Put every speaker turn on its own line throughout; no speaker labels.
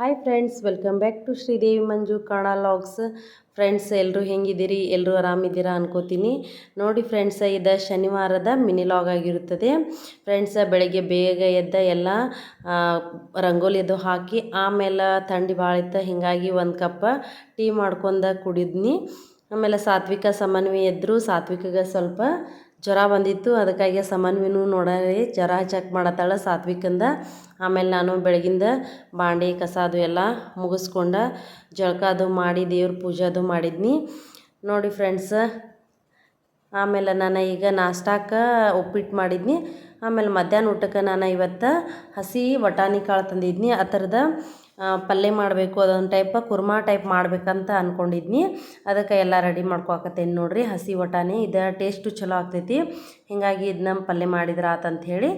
Hi friends welcome back to Sridevi Manju ಕಾಣ logs friends ಎಲ್ಲರೂ ಹೆಂಗಿದ್ದೀರಿ? ಎಲ್ಲರೂ ಆರಾಮಿದ್ದೀರಾ ಅನ್ಕೋತೀನಿ. ನೋಡಿ ಫ್ರೆಂಡ್ಸ್ ಇದು ಶನಿವಾರದ ಮಿನಿ ಲಾಗ್ ಆಗಿರುತ್ತದೆ. ಫ್ರೆಂಡ್ಸ್ ಬೆಳಗ್ಗೆ ಬೇಗ ಎದ್ದ ಎಲ್ಲ ಆ, ರಂಗೋಲಿ ಅದು ಹಾಕಿ ಆಮೇಲೆ ಥಂಡಿ ಭಾಳ ಇತ್ತು ಹೀಗಾಗಿ ಒಂದು ಕಪ್ ಟೀ ಮಾಡ್ಕೊಂಡ ಕುಡಿದ್ನಿ. ಆಮೇಲೆ ಸಾತ್ವಿಕ ಸಮನ್ವಯ ಎದ್ದರು ಸಾತ್ವಿಕಗೆ ಸ್ವಲ್ಪ ಜ್ವರ ಬಂದಿತ್ತು, ಅದಕ್ಕಾಗಿ ಸಮನ್ವಿನೂ ನೋಡರಿ ಜ್ವರ ಚೆಕ್ ಮಾಡತ್ತಾಳೆ ಸಾತ್ವಿಕಂದ. ಆಮೇಲೆ ನಾನು ಬೆಳಗಿಂದ ಬಾಂಡಿ, ಕಸ ಅದು ಎಲ್ಲ ಮುಗಿಸ್ಕೊಂಡ ಜಳಕ ಅದು ಮಾಡಿ, ದೇವ್ರ ಪೂಜೆ ಅದು ಮಾಡಿದ್ನಿ. ನೋಡಿ ಫ್ರೆಂಡ್ಸ್ ಆಮೇಲೆ ನಾನು ಈಗ ನಾಷ್ಟಾಕ್ಕೆ ಉಪ್ಪಿಟ್ಟು ಮಾಡಿದ್ನಿ. ಆಮೇಲೆ ಮಧ್ಯಾಹ್ನ ಊಟಕ್ಕೆ ನಾನು ಇವತ್ತು ಹಸಿ ವಟಾಣಿ ಕಾಳು ತಂದಿದ್ನಿ. ಆ ಥರದ ಪಲ್ಯ ಮಾಡಬೇಕು, ಅದೊಂದು ಟೈಪ್ ಕುರ್ಮಾ ಟೈಪ್ ಮಾಡಬೇಕಂತ ಅಂದ್ಕೊಂಡಿದ್ನಿ ಅದಕ್ಕೆ ಎಲ್ಲ ರೆಡಿ ಮಾಡ್ಕೊಳಕತ್ತೇನೆ ನೋಡ್ರಿ. ಹಸಿ ವಟಾಣಿ, ಇದು ಟೇಸ್ಟು ಚಲೋ ಆಗ್ತೈತಿ. ಹೀಗಾಗಿ ಇದನ್ನ ಪಲ್ಯ ಮಾಡಿದ್ರೆ ಆತಂತ ಹೇಳಿ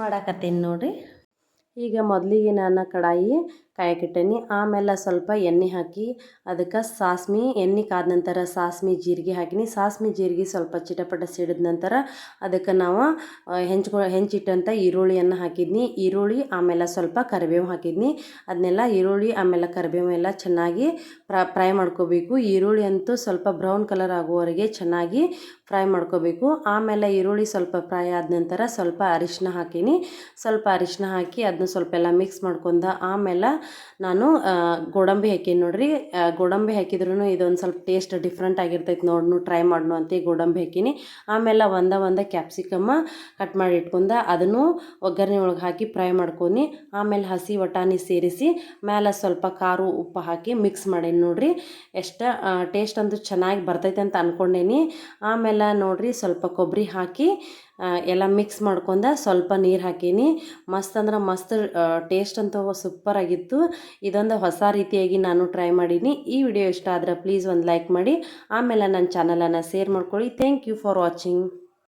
ಮಾಡಾಕತ್ತೀನಿ ನೋಡ್ರಿ. ಈಗ ಮೊದಲಿಗೆ ನಾನು ಕಡಾಯಿ ಕಾಯಕ್ಕಿಟ್ಟೇನಿ ಆಮೇಲೆ ಸ್ವಲ್ಪ ಎಣ್ಣೆ ಹಾಕಿ ಅದಕ್ಕೆ ಸಾಸ್ಮಿ, ಎಣ್ಣೆ ಕಾದ ನಂತರ ಸಾಸ್ಮಿ ಜೀರಿಗೆ ಹಾಕಿನಿ. ಸಾಸ್ಮಿ ಜೀರಿಗೆ ಸ್ವಲ್ಪ ಚಿಟಪಟ ಸಿಡಿದ ನಂತರ ಅದಕ್ಕೆ ನಾವು ಹೆಂಚ್ಕೊ ಹೆಂಚಿಟ್ಟಂಥ ಈರುಳ್ಳಿಯನ್ನು ಹಾಕಿದ್ನಿ. ಈರುಳ್ಳಿ, ಆಮೇಲೆ ಸ್ವಲ್ಪ ಕರಿಬೇವು ಹಾಕಿದ್ನಿ. ಅದನ್ನೆಲ್ಲ ಈರುಳ್ಳಿ, ಆಮೇಲೆ ಕರಿಬೇವು ಎಲ್ಲ ಚೆನ್ನಾಗಿ ಫ್ರೈ ಫ್ರೈ ಮಾಡ್ಕೋಬೇಕು. ಈರುಳ್ಳಿ ಅಂತೂ ಸ್ವಲ್ಪ ಬ್ರೌನ್ ಕಲರ್ ಆಗುವವರೆಗೆ ಚೆನ್ನಾಗಿ ಫ್ರೈ ಮಾಡ್ಕೋಬೇಕು. ಆಮೇಲೆ ಈರುಳ್ಳಿ ಸ್ವಲ್ಪ ಫ್ರೈ ಆದ ನಂತರ ಸ್ವಲ್ಪ ಅರಿಶಿನ ಹಾಕೀನಿ. ಸ್ವಲ್ಪ ಅರಿಶಿನ ಹಾಕಿ ಅದನ್ನ ಸ್ವಲ್ಪ ಎಲ್ಲ ಮಿಕ್ಸ್ ಮಾಡ್ಕೊಂಡ ಆಮೇಲೆ ನಾನು ಗೋಡಂಬಿ ಹಾಕೀನಿ ನೋಡ್ರಿ. ಗೋಡಂಬಿ ಹಾಕಿದ್ರೂ ಇದೊಂದು ಸ್ವಲ್ಪ ಟೇಸ್ಟ್ ಡಿಫ್ರೆಂಟ್ ಆಗಿರ್ತೈತೆ ನೋಡ್ನು ಟ್ರೈ ಮಾಡ್ನು ಅಂತ ಗೋಡಂಬಿ ಹಾಕೀನಿ. ಆಮೇಲೆ ಒಂದ ಒಂದ ಕ್ಯಾಪ್ಸಿಕಮ್ಮ ಕಟ್ ಮಾಡಿ ಇಟ್ಕೊಂಡ ಅದನ್ನು ಒಗ್ಗರಣೆ ಒಳಗೆ ಹಾಕಿ ಫ್ರೈ ಮಾಡ್ಕೊನಿ. ಆಮೇಲೆ ಹಸಿ ವಟಾಣಿ ಸೇರಿಸಿ ಮೇಲೆ ಸ್ವಲ್ಪ ಖಾರ ಉಪ್ಪು ಹಾಕಿ ಮಿಕ್ಸ್ ಮಾಡೀನಿ ನೋಡ್ರಿ. ಎಷ್ಟು ಟೇಸ್ಟ್ ಅಂತೂ ಚೆನ್ನಾಗಿ ಬರ್ತೈತೆ ಅಂತ ಅಂದ್ಕೊಂಡೇನಿ ಆಮೇಲೆ ನೋಡ್ರಿ ಸ್ವಲ್ಪ ಕೊಬ್ಬರಿ ಹಾಕಿ ಎಲ್ಲ ಮಿಕ್ಸ್ ಮಾಡ್ಕೊಂಡ ಸ್ವಲ್ಪ ನೀರು ಹಾಕೀನಿ. ಮಸ್ತ್ ಅಂದ್ರೆ ಮಸ್ತ್ ಟೇಸ್ಟ್ ಅಂತ ಸೂಪರ್ ಆಗಿತ್ತು. ಇದೊಂದು ಹೊಸ ರೀತಿಯಾಗಿ ನಾನು ಟ್ರೈ ಮಾಡೀನಿ. ಈ ವಿಡಿಯೋ ಇಷ್ಟ ಆದ್ರೆ ಪ್ಲೀಸ್ ಒಂದು ಲೈಕ್ ಮಾಡಿ. ಆಮೇಲೆ ನನ್ನ ಚಾನಲನ್ನು ಶೇರ್ ಮಾಡ್ಕೊಳ್ಳಿ. Thank you for watching